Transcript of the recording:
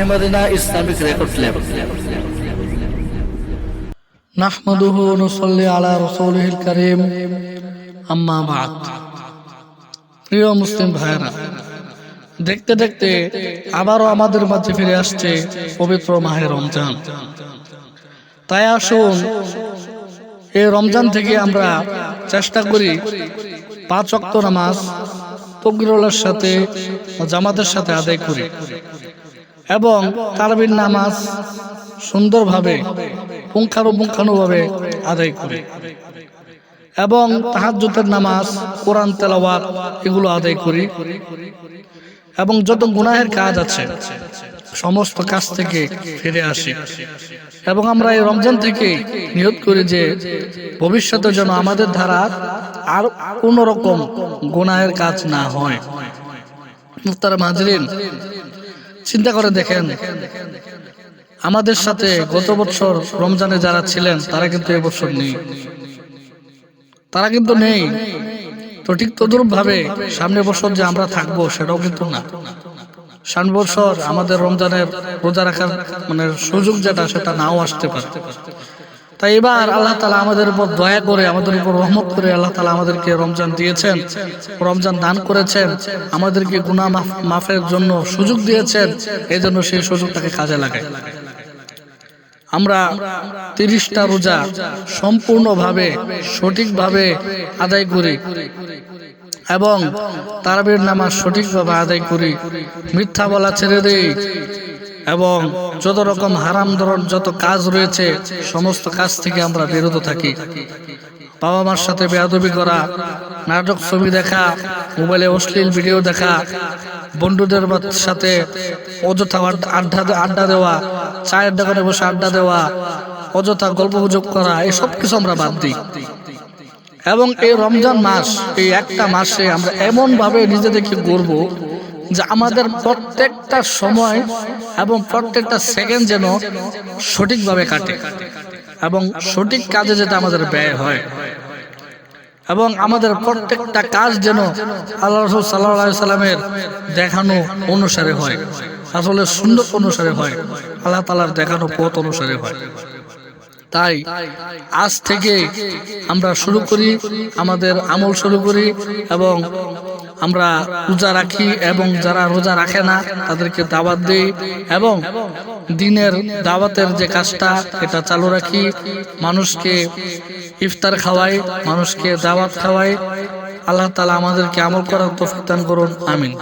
হেমাদিনা Islamic record lab নাহমাদুহু নুসাল্লি আলা রাসূলিহিল কারীম। আম্মা বাদ। প্রিয় মুসলিম ভাইরা দেখতে দেখতে আবারও আমাদের মাঝে ফিরে আসছে পবিত্র মাহে রমজান। তাই আসুন, এই রমজান থেকে আমরা চেষ্টা করি পাঁচ অক্ত নামাজ তকবিরুল্লার সাথে জামাতের সাথে আদায় করি। এবং তারাবির নামাজ সুন্দরভাবে, পুঙ্খানুপুঙ্খানুভাবে আদায় করি। এবং তাহাজ্জুদের নামাজ, কোরআন, তেলাওয়াত এগুলো আদায় করি। এবং যত গুনাহের কাজ আছে, সমস্ত কাজ থেকে ফিরে আসি। এবং আমরা এই রমজান থেকে নিয়োগ করি যে, ভবিষ্যতে যেন আমাদের ধারা আর কোন রকম গুনাহের কাজ না হয়। মুক্তার মাজরিন চিন্তা করে দেখেন, আমাদের সাথে গত বছর রমজানে যারা ছিলেন, তারা কিন্তু এবছর নেই। তারা কিন্তু নেই। তো ঠিক তদুর ভাবে সামনে বছর যে আমরা থাকব, সেটাও কিন্তু না। সামনে বছর আমাদের রমজানের রোজা রাখার মানে সুযোগ যেটা, সেটা নাও আসতে পারে। তাই এবার আল্লাহ তালা আমাদের উপর দয়া করে, আমাদের উপর রহমত করে আল্লাহ তালা আমাদেরকে রমজান দিয়েছেন, রমজান দান করেছেন, আমাদেরকে মাফ, মাফের জন্য সুযোগ দিয়েছেন এই জন্য সেই সুযোগটাকে কাজে লাগাই আমরা তিরিশটা রোজা সম্পূর্ণভাবে, সঠিকভাবে আদায় করি এবং তারাবির নামাজ সঠিকভাবে আদায় করি। মিথ্যা বলা ছেড়ে দেই এবং যত রকম হারাম ধরন যত কাজ রয়েছে, সমস্ত কাজ থেকে আমরা বিরত থাকি। বাবা মার সাথে বেয়াদবি করা, নাটক ছবি দেখা, মোবাইলে অশ্লীল ভিডিও দেখা, বন্ধুদের সাথে অযথা আড্ডা আড্ডা দেওয়া, চায়ের দোকানে বসে আড্ডা দেওয়া, অযথা গল্প গুজব করা, এই সব কিছু আমরা বাদ দিই। এবং এই রমজান মাস, এই একটা মাসে আমরা এমন ভাবে নিজেদেরকে গড়ব যে আমাদের প্রত্যেকটা সময় এবং প্রত্যেকটা সেকেন্ড যেন সঠিকভাবে কাটে এবং সঠিক কাজে যেটা আমাদের ব্যয় হয়। এবং আমাদের প্রত্যেকটা কাজ যেন আল্লাহ রসুল সাল্লাহ সাল্লামের দেখানো অনুসারে হয় আসলে সুন্দর অনুসারে হয়, আল্লাহ তালার দেখানো পথ অনুসারে হয়। তাই আজ থেকে আমরা শুরু করি, আমাদের আমল শুরু করি এবং আমরা রোজা রাখি এবং যারা রোজা রাখে না, তাদেরকে দাওয়াত দিই এবং দিনের দাওয়াতের যে কাজটা, এটা চালু রাখি। মানুষকে ইফতার খাওয়াই, মানুষকে দাওয়াত খাওয়াই। আল্লাহ তালা আমাদেরকে আমল করার তো করুন, আমিন।